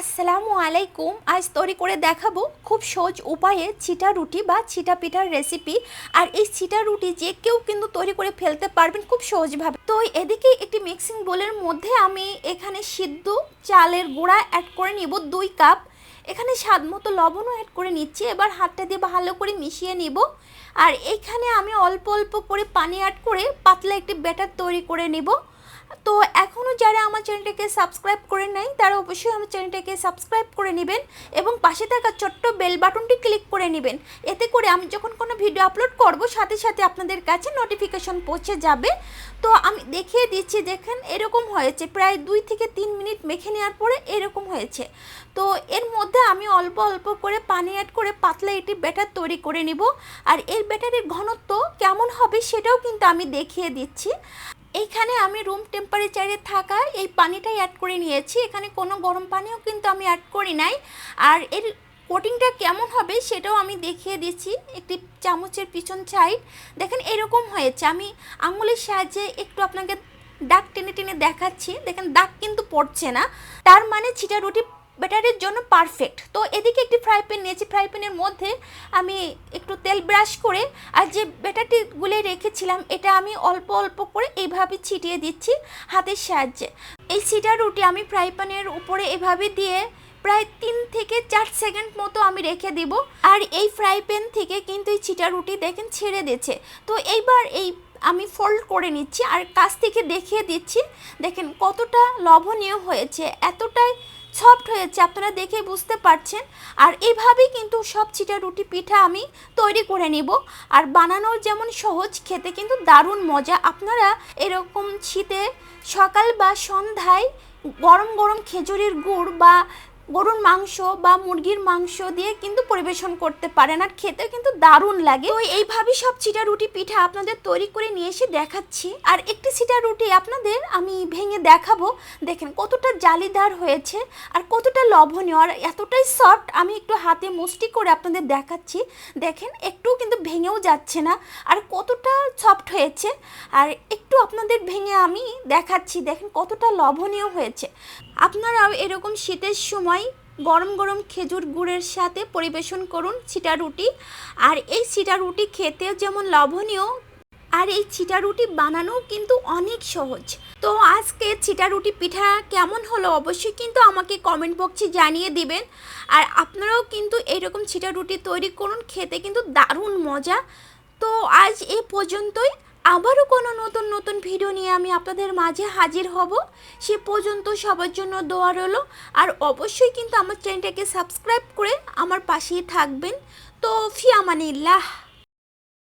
আসসালামু আলাইকুম। আজ তৈরি করে দেখাবো খুব সহজ উপায়ে চিটা রুটি বা চিটা পিঠার রেসিপি আর এই চিটা রুটি যে কেউ কিন্তু তৈরি করে ফেলতে পারবেন খুব সহজভাবে। তো এদিকে একটি মিক্সিং বোলের মধ্যে আমি এখানে সিদ্ধ চালের গুঁড়া অ্যাড করে নিব দুই কাপ। এখানে স্বাদ মতো লবণও অ্যাড করে নিচ্ছি। এবার হাতটা দিয়ে ভালো করে মিশিয়ে নিব। আর এখানে আমি অল্প অল্প করে পানি অ্যাড করে পাতলা একটি ব্যাটার তৈরি করে নেব। তো এখনও যারা আমার চ্যানেলটাকে সাবস্ক্রাইব করে নাই, তারা অবশ্যই আমার চ্যানেলটাকে সাবস্ক্রাইব করে নেবেন এবং পাশে থাকা ছোট্ট বেল বাটনটি ক্লিক করে নেবেন। এতে করে আমি যখন কোনো ভিডিও আপলোড করব, সাথে সাথে আপনাদের কাছে নোটিফিকেশন পৌঁছে যাবে। তো আমি দেখিয়ে দিচ্ছি, দেখেন এরকম হয়েছে। প্রায় দুই থেকে তিন মিনিট মেখে নেওয়ার পরে এরকম হয়েছে। তো এর মধ্যে আমি অল্প অল্প করে পানি অ্যাড করে পাতলা এটি ব্যাটার তৈরি করে নিব। আর এর ব্যাটারের ঘনত্ব কেমন হবে সেটাও কিন্তু আমি দেখিয়ে দিচ্ছি। এইখানে আমি রুম টেম্পারেচারে থাকা এই পানিটাই অ্যাড করে নিয়েছি। এখানে কোনো গরম পানিও কিন্তু আমি অ্যাড করি নাই। আর এর কোটিংটা কেমন হবে সেটাও আমি দেখিয়ে দিচ্ছি। একটি চামচের পিছন সাইড দেখেন এরকম হয়েছে। আমি আঙুলের সাহায্যে একটু আপনাকে দাগ টেনে টেনে দেখাচ্ছি। দেখেন দাগ কিন্তু পড়ছে না। তার মানে ছিটা রুটি ব্যাটারের জন্য পারফেক্ট তো এদিকে একটি ফ্রাই প্যান নিয়েছি। ফ্রাই প্যানের মধ্যে আমি একটু তেল ব্রাশ করে আর যে ব্যাটারটি গুলে রেখেছিলাম, এটা আমি অল্প অল্প করে এইভাবে ছিটিয়ে দিচ্ছি হাতের সাহায্যে। এই সিটা রুটি আমি ফ্রাই প্যানের উপরে এভাবে দিয়ে প্রায় তিন থেকে চার সেকেন্ড মতো আমি রেখে দিব। আর এই ফ্রাই প্যান থেকে কিন্তু এই চিটা রুটি দেখেন ছেড়ে দিয়েছে। তো এইবার এই আমি ফোল্ড করে নিচ্ছি আর কাছ থেকে দেখিয়ে দিচ্ছি। দেখেন কতটা লবণীয় হয়েছে, এতটাই সফট হয়েছে, আপনারা দেখে বুঝতে পারছেন। আর এভাবেই কিন্তু সব চিটা রুটি পিঠা আমি তৈরি করে নেব। আর বানানোর যেমন সহজ, খেতে কিন্তু দারুণ মজা। আপনারা এরকম শীতে সকাল বা সন্ধ্যায় গরম গরম খেজুরির গুড় বা গরুর মাংস বা মুরগির মাংস দিয়ে কিন্তু পরিবেশন করতে পারেন আর খেতে কিন্তু দারুণ লাগে। তো এইভাবে সব চিটা রুটি পিঠা আপনাদের তৈরি করে নিয়ে এসে দেখাচ্ছি। আর একটি চিটা রুটি আপনাদের আমি ভেঙে দেখাবো। দেখেন কতটা জালিদার হয়েছে আর কতটা লবণীয় আর এতটাই সফট আমি একটু হাতে মুষ্টি করে আপনাদের দেখাচ্ছি। দেখেন একটু কিন্তু ভেঙেও যাচ্ছে না আর কতটা সফট হয়েছে। আর একটু আপনাদের ভেঙে আমি দেখাচ্ছি। দেখেন কতটা লবণীয় হয়েছে। আপনারাও এরকম শীতের সময় গরম গরম খেজুর গুড়ের সাথে পরিবেশন করুন চিটা রুটি। আর এই চিটা রুটি খেতেও যেমন লবণীয় আর এই চিটা রুটি বানানোও কিন্তু অনেক সহজ। তো আজকে চিটা রুটি পিঠা কেমন হলো অবশ্যই কিন্তু আমাকে কমেন্ট বক্সে জানিয়ে দিবেন। আর আপনারাও কিন্তু এইরকম চিটা রুটি তৈরি করুন, খেতে কিন্তু দারুণ মজা। তো আজ এ পর্যন্তই। আবারও কোনো নতুন নতুন ভিডিও নিয়ে আমি আপনাদের মাঝে হাজির হব। সে পর্যন্ত সবার জন্য দোয়া রইল। আর অবশ্যই কিন্তু আমার চ্যানেলটাকে সাবস্ক্রাইব করে আমার পাশেই থাকবেন। তো ফিয়ামানিল্লাহ